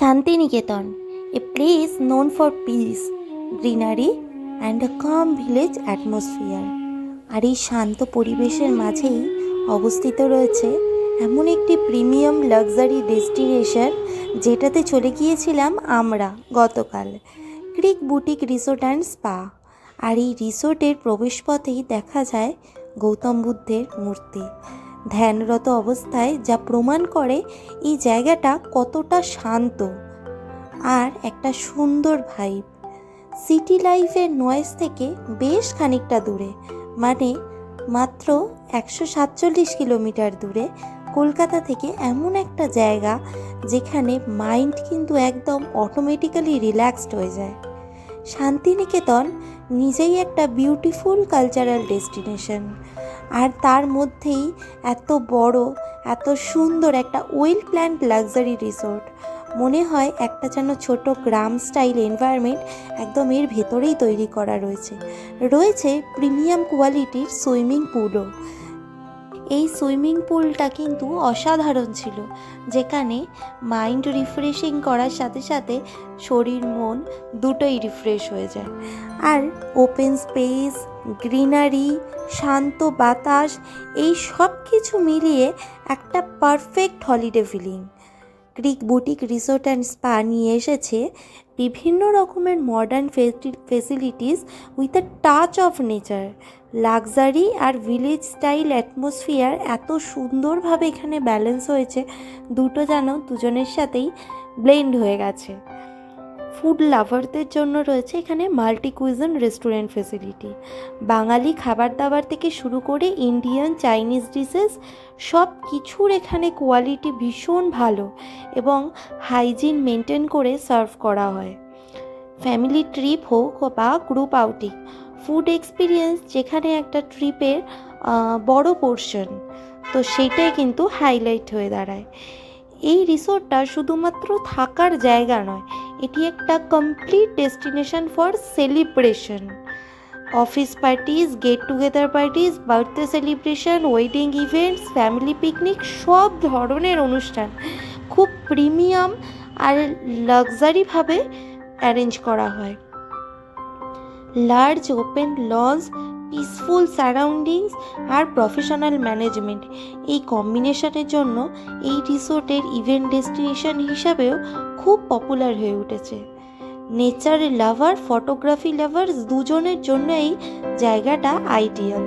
Santiniketan a place known for peace greenery and a calm village atmosphere আর এই শান্ত পরিবেশের মাঝেই অবস্থিত রয়েছে এমন একটি প্রিমিয়াম লাক্সারি ডেস্টিনেশন যেটাতে চলে গিয়েছিলাম আমরা গতকাল Creek boutique resort and spa আর এই রিসোর্টের প্রবেশপথেই দেখা যায় গৌতম বুদ্ধের মূর্তি। ধ্যানরত অবস্থায় যা প্রমাণ করে এই জায়গাটা কতটা শান্ত আর একটা সুন্দর ভাইব সিটি লাইফের নয়েজ থেকে বেশ খানিকটা দূরে মানে মাত্র একশো সাতচল্লিশ কিলোমিটার দূরে, কলকাতা থেকে এমন একটা জায়গা যেখানে মাইন্ড কিন্তু একদম অটোমেটিক্যালি রিল্যাক্সড হয়ে যায়। শান্তিনিকেতন নিজেই একটা বিউটিফুল কালচারাল ডেস্টিনেশন আর তার মধ্যেই এত বড়, এত সুন্দর একটা ওয়েল প্ল্যান্ড লাক্সারি রিসোর্ট মনে হয় একটা যেন ছোট গ্রাম স্টাইল এনভায়রনমেন্ট একদম এর ভেতরেই তৈরি করা রয়েছে। রয়েছে প্রিমিয়াম কোয়ালিটির সুইমিং পুলও এই সুইমিং পুলটা কিন্তু অসাধারণ ছিল, যেখানে মাইন্ড রিফ্রেশিং করার সাথে সাথে শরীর, মন দুটোই রিফ্রেশ হয়ে যায়। আর ওপেন স্পেস, গ্রিনারি, শান্ত বাতাস, এই সব কিছু মিলিয়ে একটা perfect holiday feeling. Creek boutique resort and spa নিয়ে এসেছে বিভিন্ন রকমের modern facilities with a touch of nature luxury R village style atmosphere এত সুন্দরভাবে এখানে ব্যালেন্স হয়েছে। দুটো যেন দুজনের সাথেই ব্লেন্ড হয়ে গেছে। ফুড লাভারদের জন্য রয়েছে এখানে multi cuisine restaurant facility Bangali খাবার দাবার থেকে শুরু করে ইন্ডিয়ান চাইনিজ ডিশেস সব কিছুর এখানে কোয়ালিটি ভীষণ ভালো এবং হাইজিন মেনটেন করে সার্ভ করা হয়। ফ্যামিলি ট্রিপ হোক বা গ্রুপ আউটিং ফুড এক্সপিরিয়েন্স যেখানে একটা ট্রিপের বড় পোর্শন তো সেটাই কিন্তু হাইলাইট হয়ে দাঁড়ায়। এই রিসোর্টটা শুধুমাত্র থাকার জায়গা নয় এটি একটা complete destination for celebration office parties get together parties birthday celebration wedding events family picnic সব ধরনের অনুষ্ঠান। খুব প্রিমিয়াম আর লাক্সারিভাবে অ্যারেঞ্জ করা হয়। Large open lodge peaceful surroundings আর প্রফেশনাল ম্যানেজমেন্ট এই কম্বিনেশনের জন্য এই রিসোর্টের ইভেন্ট ডেস্টিনেশন হিসাবেও খুব পপুলার হয়ে উঠেছে। নেচার লাভার ফটোগ্রাফি লাভার্স দুজনের জন্য এই জায়গাটা ideal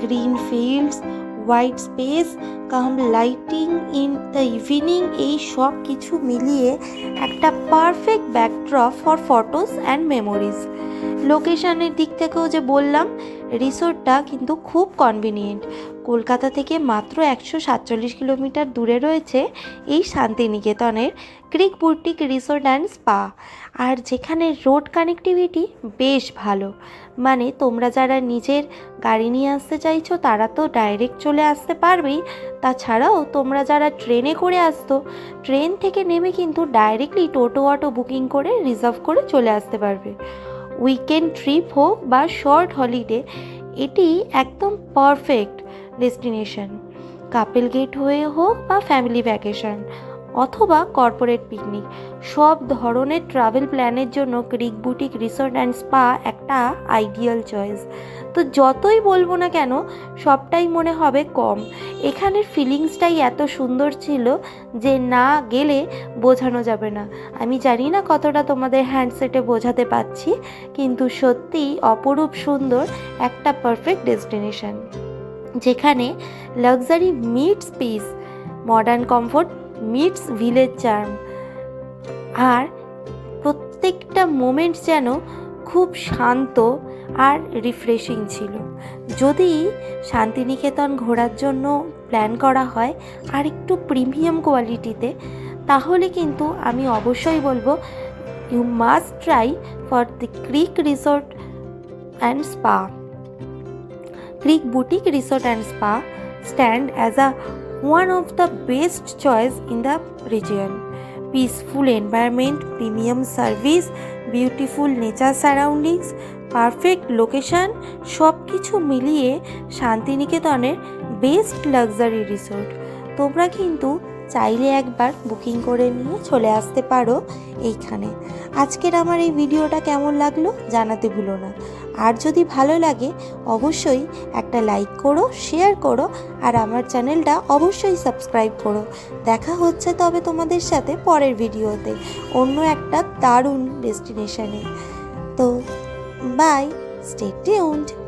green fields white space calm lighting in the evening এই সব কিছু মিলিয়ে একটা perfect backdrop for photos and memories লোকেশনের দিক থেকেও যে বললাম রিসোর্টটা কিন্তু খুব কনভিনিয়েন্ট কলকাতা থেকে মাত্র একশো সাতচল্লিশ কিলোমিটার দূরে রয়েছে এই শান্তিনিকেতনের Creek boutique resort and spa. আর যেখানে রোড কানেক্টিভিটি বেশ ভালো। মানে তোমরা যারা নিজের গাড়ি নিয়ে আসতে চাইছো, তারা তো ডাইরেক্ট চলে আসতে পারবেই। তাছাড়াও তোমরা যারা ট্রেনে করে আসতো, ট্রেন থেকে নেমে কিন্তু ডাইরেক্টলি টোটো, অটো বুকিং করে রিজার্ভ করে চলে আসতে পারবে। উইকেন্ড ট্রিপ হোক বা শর্ট হলিডে এটি একদম পারফেক্ট ডেস্টিনেশন কাপেল গেট হয়ে হোক বা ফ্যামিলি ভ্যাকেশন অথবা কর্পোরেট পিকনিক সব ধরনের ট্রাভেল প্ল্যানের জন্য Creek boutique resort and spa একটা আইডিয়াল চয়েস তো যতই বলব না কেন, সবটাই মনে হবে কম। এখানের ফিলিংসটাই এত সুন্দর ছিল যে না গেলে বোঝানো যাবে না। আমি জানি না কতটা তোমাদের হ্যান্ডসেটে বোঝাতে পারছি, কিন্তু সত্যিই অপরূপ সুন্দর একটা পারফেক্ট ডেস্টিনেশন যেখানে luxury meets space modern comfort meets village charm আর প্রত্যেকটা মোমেন্ট যেন খুব শান্ত আর রিফ্রেশিং ছিল। যদি শান্তিনিকেতন ঘোরার জন্য প্ল্যান করা হয় আর একটু প্রিমিয়াম কোয়ালিটিতে তাহলে কিন্তু আমি অবশ্যই বলব you must try for the Creek resort and spa Creek boutique resort and spa stand as a one of the best choice in the region. Peaceful environment, premium service, beautiful nature surroundings, perfect location সব কিছু মিলিয়ে শান্তিনিকেতনের best luxury resort তোমরা কিন্তু চাইলে একবার booking করে নিয়ে চলে আসতে পারো এইখানে। আজকের আমার এই ভিডিওটা কেমন লাগল জানাতে ভুলো না। আর যদি ভালো লাগে, অবশ্যই একটা লাইক করো, শেয়ার করো, আর আমার চ্যানেলটা অবশ্যই সাবস্ক্রাইব করো। দেখা হচ্ছে তবে তোমাদের সাথে পরের ভিডিওতে অন্য একটা দারুণ ডেস্টিনেশনে। তো, বাই, স্টে টিউনড।